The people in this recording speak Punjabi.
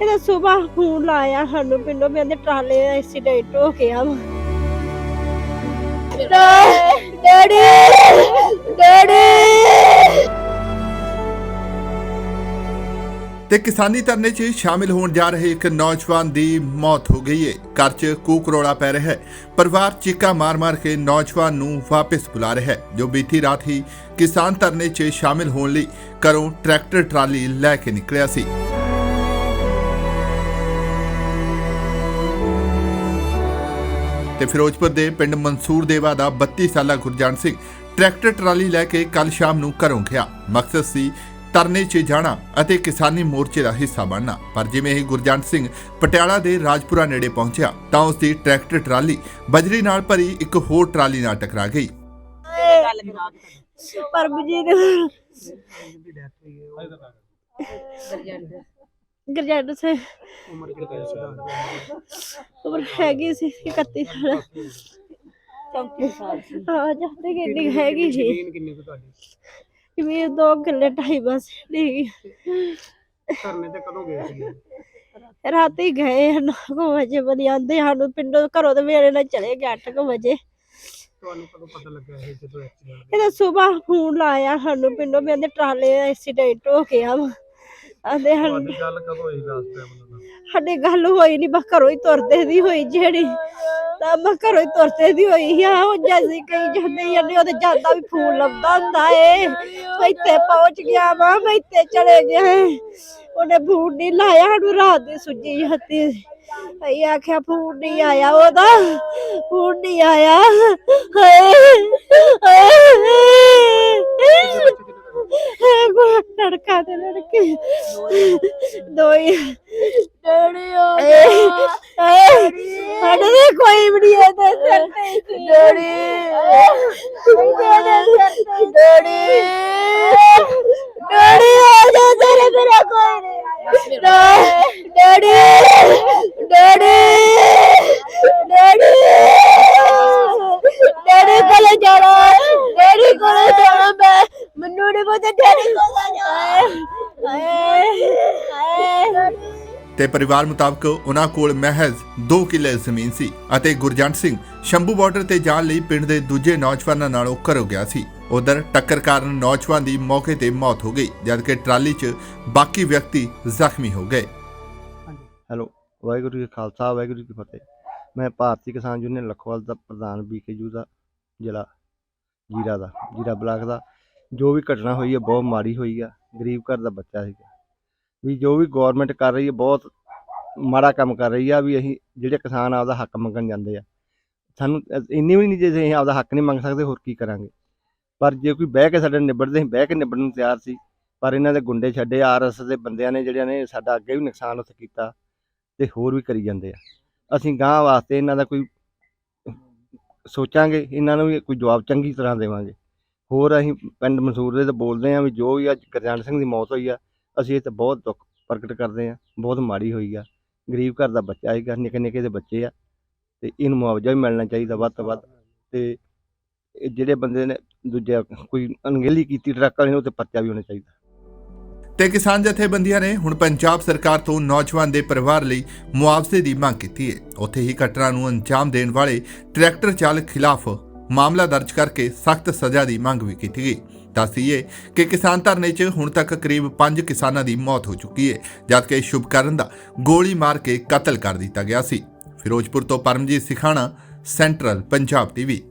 ਇਹਦਾ ਸਵੇਰ ਫੋਨ ਲਾਇਆ ਸਾਨੂੰ ਪਿੰਡੋਂ ਵੀ ਟਰਾਲੇ ਦਾ ਐਕਸੀਡੈਂਟ ਹੋ ਗਿਆ ਵਾ। ਡੈਡੀ ਡੈਡੀ ਤੇ ਕਿਸਾਨੀ ਧਰਨੇ 'ਚ ਸ਼ਾਮਿਲ ਹੋਣ ਜਾ ਰਹੇ ਇੱਕ ਨੌਜਵਾਨ ਦੀ ਮੌਤ ਹੋ ਗਈ ਹੈ ਘਰ 'ਚ ਕੂਕਰੋੜਾ ਪੈ ਰਿਹਾ ਹੈ ਪਰਿਵਾਰ ਚੀਕਾ ਮਾਰ-ਮਾਰ ਕੇ ਨੌਜਵਾਨ ਨੂੰ ਵਾਪਸ ਬੁਲਾ ਰਿਹਾ ਹੈ ਜੋ ਬੀਤੀ ਰਾਤ ਹੀ ਕਿਸਾਨ ਧਰਨੇ 'ਚ ਸ਼ਾਮਿਲ ਹੋਣ ਲਈ ਘਰੋਂ ਟਰੈਕਟਰ ਟਰਾਲੀ ਲੈ ਕੇ ਨਿਕਲਿਆ ਸੀ। ਤੇ ਫਿਰੋਜ਼ਪੁਰ ਦੇ ਪਿੰਡ ਮਨਸੂਰ ਦੇਵਾ ਦਾ 32 ਸਾਲਾ ਗੁਰਜਾਨ ਸਿੰਘ ਟਰੈਕਟਰ ਟਰਾਲੀ ਲੈ ਕੇ ਕੱਲ ਸ਼ਾਮ ਨੂੰ ਘਰੋਂ ਗਿਆ। ਮਕਸਦ ਸੀ ਤਰਨੇ 'ਚ ਜਾਣਾ ਅਤੇ ਕਿਸਾਨੀ ਮੋਰਚੇ ਦਾ ਹਿੱਸਾ ਬਣਨਾ। ਪਰ ਜਿਵੇਂ ਹੀ ਗੁਰਜੰਟ ਸਿੰਘ ਪਟਿਆਲਾ ਦੇ ਰਾਜਪੁਰਾ ਨੇੜੇ ਪਹੁੰਚਿਆ, ਤਾਂ ਉਸ ਦੀ ਟਰੈਕਟਰ ਟਰਾਲੀ ਬਜਰੀ ਨਾਲ ਭਰੀ ਇੱਕ ਹੋਰ ਟਰਾਲੀ ਨਾਲ ਟਕਰਾ ਗਈ। ਪਰਮਜੀਤ ਗਰਜੰਡ ਸੇ। ਉਮਰ ਹੈਗੀ ਸੀ? 31 ਸਾਲ। 34 ਸਾਲ ਹਾਂ ਜਾਂਦੇ ਕਿੰਨੀ ਕੁ ਹੈਗੀ ਸੀ। ਜ਼ਮੀਨ ਕਿੰਨੀ ਕੁ ਤੁਹਾਡੀ? ਵੀ ਦੋ ਕਿੱਲੇ ਢਾਈ ਬਸ ਨਹੀਂ ਧਰਨੇ ਤੇ ਕਦੋਂ ਗਏ ਸੀ ਰਾਤੀ ਗਏ 9 ਵਜੇ ਬਣੀ ਆਂਦੇ ਸਾਨੂੰ ਪਿੰਡੋਂ ਘਰੋਂ ਦੇ ਵੇਲੇ ਨਾਲ ਚਲੇ ਗਏ 8 ਵਜੇ। ਤੁਹਾਨੂੰ ਕਦੋਂ ਪਤਾ ਲੱਗਾ ਇਹ ਜਦੋਂ ਐਕਸੀਡੈਂਟ ਇਹਦਾ ਸਵੇਰ ਫੋਨ ਲਾਇਆ ਸਾਨੂੰ ਪਿੰਡੋਂ ਕਹਿੰਦੇ ਟਰਾਲੇ ਐਕਸੀਡੈਂਟ ਹੋ ਗਿਆ ਵਾ। ਆਂਦੇ ਹਨ ਤੁਹਾਡੀ ਗੱਲ ਕਦੋਂ ਹੋਈ ਲਾਸਟ ਟਾਈਮ ਉਹਨਾਂ ਨਾਲ? ਸਾਡੀ ਗੱਲ ਹੋਈ ਨਹੀਂ ਬਸ ਘਰੋਂ ਹੀ ਤੁਰਦੇ ਦੀ ਹੋਈ ਜਿਹੜੀ। ਤਾਂ ਮੈਂ ਘਰੋਂ ਹੀ ਤੁਰਦੇ ਦੀ ਹੋਈ ਆ ਉਹ ਜੈਸੀ ਕਈ ਜਾਂਦੇ ਜਾਂਦੇ ਉਹਦੇ ਜਾਂਦਾ ਵੀ ਫੋਨ ਲੱਭਦਾ ਹੁੰਦਾ ਏ। ਮੈਂ ਇੱਥੇ ਪਹੁੰਚ ਗਿਆ ਵਾ ਮੈਂ ਇੱਥੇ ਚਲੇ ਗਿਆ। ਉਹਨੇ ਫੋਨ ਨਹੀਂ ਲਾਇਆ ਸਾਨੂੰ ਰਾਤ ਦੀ ਸੁੱਜੀ ਹੱਤੀ ਅਈ ਆਖਿਆ ਫੋਨ ਨਹੀਂ ਆਇਆ ਉਹਦਾ। ਫੋਨ ਨਹੀਂ ਆਇਆ। ਹਾਏ ਹਾਏ। ਲੜਕਾ ਤੇ ਲੜਕੀ ਦੋ ਹੀ ਸਾਡੇ ਦੇ ਕੋਈ ਵੀ ਨਹੀਂ ਸਿਰ ਤੇ ਸੀ। ਡੈਡੀ ਡੈਡੀ ਡੈਡੀ ਆ ਜਾ ਤੇਰੇ ਮੇਰਾ ਕੋਈ ਨਹੀਂ। ਡੈਡੀ ਡੈਡੀ ਡੈਡੀ ਡੈਡੀ ਕੋਲ ਜਾਣਾ। ਡੈਡੀ ਕੋਲ ਜਾਣਾ ਮੈਂ। ਮੈਨੂੰ ਨਹੀਂ ਪਤਾ ਡੈਡੀ ਕੋਲ ਜਾਣਾ ਹਾਏ ਹਾਏ ਤੇ ਪਰਿਵਾਰ ਮੁਤਾਬਕ ਉਹਨਾਂ ਕੋਲ ਮਹਿਜ਼ 2 ਕਿੱਲੇ ਜ਼ਮੀਨ ਸੀ ਅਤੇ ਗੁਰਜੰਟ ਸਿੰਘ ਸ਼ੰਭੂ ਬਾਰਡਰ ਤੇ ਜਾਣ ਲਈ ਪਿੰਡ ਦੇ ਦੂਜੇ ਨੌਜਵਾਨਾਂ ਨਾਲੋਂ ਘਰੋਂ ਗਿਆ ਸੀ। ਉਧਰ ਟੱਕਰ ਕਾਰਨ ਨੌਜਵਾਨ ਦੀ ਮੌਕੇ ਤੇ ਮੌਤ ਹੋ ਗਈ ਜਦਕਿ ਟਰਾਲੀ 'ਚ ਬਾਕੀ ਵਿਅਕਤੀ ਜ਼ਖਮੀ ਹੋ ਗਏ। ਹੈਲੋ ਵਾਹਿਗੁਰੂ ਜੀ ਕਾ ਖਾਲਸਾ ਵਾਹਿਗੁਰੂ ਜੀ ਕੀ ਫਤਿਹ। ਮੈਂ ਭਾਰਤੀ ਕਿਸਾਨ ਯੂਨੀਅਨ ਲਖਵਾਲ ਦਾ ਪ੍ਰਧਾਨ ਬੀਕੇਯੂ ਦਾ ਜ਼ਿਲ੍ਹਾ ਜੀਰਾ ਦਾ ਜੀਰਾ ਬਲਾਕ ਦਾ। ਜੋ ਵੀ ਘਟਨਾ ਹੋਈ ਹੈ ਬਹੁਤ ਮਾੜੀ ਹੋਈ ਆ। ਗਰੀਬ ਘਰ ਦਾ ਬੱਚਾ ਸੀਗਾ। ਵੀ ਜੋ ਵੀ ਗਵਰਨਮੈਂਟ ਕਰ ਰਹੀ ਹੈ, ਬਹੁਤ ਮਾੜਾ ਕੰਮ ਕਰ ਰਹੀ ਆ ਵੀ ਅਸੀਂ ਜਿਹੜੇ ਕਿਸਾਨ ਆਪਦਾ ਹੱਕ ਮੰਗਣ ਜਾਂਦੇ ਆ। ਸਾਨੂੰ ਇੰਨੀ ਵੀ ਨਹੀਂ ਜੇ ਅਸੀਂ ਆਪਦਾ ਹੱਕ ਨਹੀਂ ਮੰਗ ਸਕਦੇ, ਹੋਰ ਕੀ ਕਰਾਂਗੇ? ਪਰ ਜੇ ਕੋਈ ਬਹਿ ਕੇ ਸਾਡੇ ਨਿਬੜਦੇ ਬਹਿ ਕੇ ਨਿਬੜਨ ਨੂੰ ਤਿਆਰ ਸੀ, ਪਰ ਇਹਨਾਂ ਦੇ ਗੁੰਡੇ ਛੱਡੇ ਆਰਐਸ ਦੇ ਬੰਦਿਆਂ ਨੇ ਜਿਹੜਿਆਂ ਨੇ ਸਾਡਾ ਅੱਗੇ ਵੀ ਨੁਕਸਾਨ ਉੱਥੇ ਕੀਤਾ ਤੇ ਹੋਰ ਵੀ ਕਰੀ ਜਾਂਦੇ ਆ। ਅਸੀਂ ਗਾਂ ਵਾਸਤੇ ਇਹਨਾਂ ਦਾ ਕੋਈ ਸੋਚਾਂਗੇ, ਇਹਨਾਂ ਨੂੰ ਵੀ ਕੋਈ ਜਵਾਬ ਚੰਗੀ ਤਰ੍ਹਾਂ ਦੇਵਾਂਗੇ। ਹੋਰ ਅਸੀਂ ਪਿੰਡ ਮਨਸੂਰ ਦੇ ਤੇ ਬੋਲਦੇ ਆ ਵੀ ਜੋ ਵੀ ਅੱਜ ਗੁਰਜੰਟ ਸਿੰਘ ਦੀ ਮੌਤ ਹੋਈ ਆ ਅਸੀਂ ਇਹ ਤੇ ਬਹੁਤ ਦੁੱਖ ਪ੍ਰਗਟ ਕਰਦੇ ਆ ਬਹੁਤ ਮਾੜੀ ਹੋਈ ਆ। ਗਰੀਬ ਘਰ ਦਾ ਬੱਚਾ ਹੈਗਾ ਨਿੱਕੇ ਨਿੱਕੇ ਦੇ ਬੱਚੇ ਆ ਤੇ ਇਹਨੂੰ ਮੁਆਵਜ਼ਾ ਵੀ ਮਿਲਣਾ ਚਾਹੀਦਾ ਵੱਧ ਤੋਂ ਵੱਧ ਤੇ ਇਹ ਜਿਹੜੇ ਬੰਦੇ ਨੇ ਦੂਜਾ ਕੋਈ ਅਣਗਹਿਲੀ ਕੀਤੀ ਟਰੱਕ ਵਾਲੇ ਨੂੰ, ਉਹ ਤੇ ਪਰਚਾ ਵੀ ਹੋਣਾ ਚਾਹੀਦਾ। ਤੇ ਕਿਸਾਨ ਜਥੇਬੰਦੀਆਂ ਨੇ ਹੁਣ ਪੰਜਾਬ ਸਰਕਾਰ ਤੋਂ ਨੌਜਵਾਨ ਦੇ ਪਰਿਵਾਰ ਲਈ ਮੁਆਵਜ਼ੇ ਦੀ ਮੰਗ ਕੀਤੀ ਹੈ ਉੱਥੇ ਹੀ ਘਟਨਾ ਨੂੰ ਅੰਜਾਮ ਦੇਣ ਵਾਲੇ ਟਰੈਕਟਰ ਚਾਲਕ ਖਿਲਾਫ ਮਾਮਲਾ ਦਰਜ ਕਰਕੇ ਸਖਤ ਸਜ਼ਾ ਦੀ ਮੰਗ ਵੀ ਕੀਤੀ ਗਈ। ਦੱਸੀਏ ਕਿ ਕਿਸਾਨ ਧਰਨੇ 'ਚ ਹੁਣ ਤੱਕ ਕਰੀਬ 5 ਕਿਸਾਨਾਂ ਦੀ ਮੌਤ ਹੋ ਚੁੱਕੀ ਹੈ ਜਦਕਿ ਸ਼ੁਭਕਰਨ ਦਾ ਗੋਲੀ ਮਾਰ ਕੇ ਕਤਲ ਕਰ ਦਿੱਤਾ ਗਿਆ ਸੀ। ਫਿਰੋਜ਼ਪੁਰ ਤੋਂ ਪਰਮਜੀਤ ਸਿਖਾਣਾ, ਸੈਂਟਰਲ ਪੰਜਾਬ ਟੀਵੀ।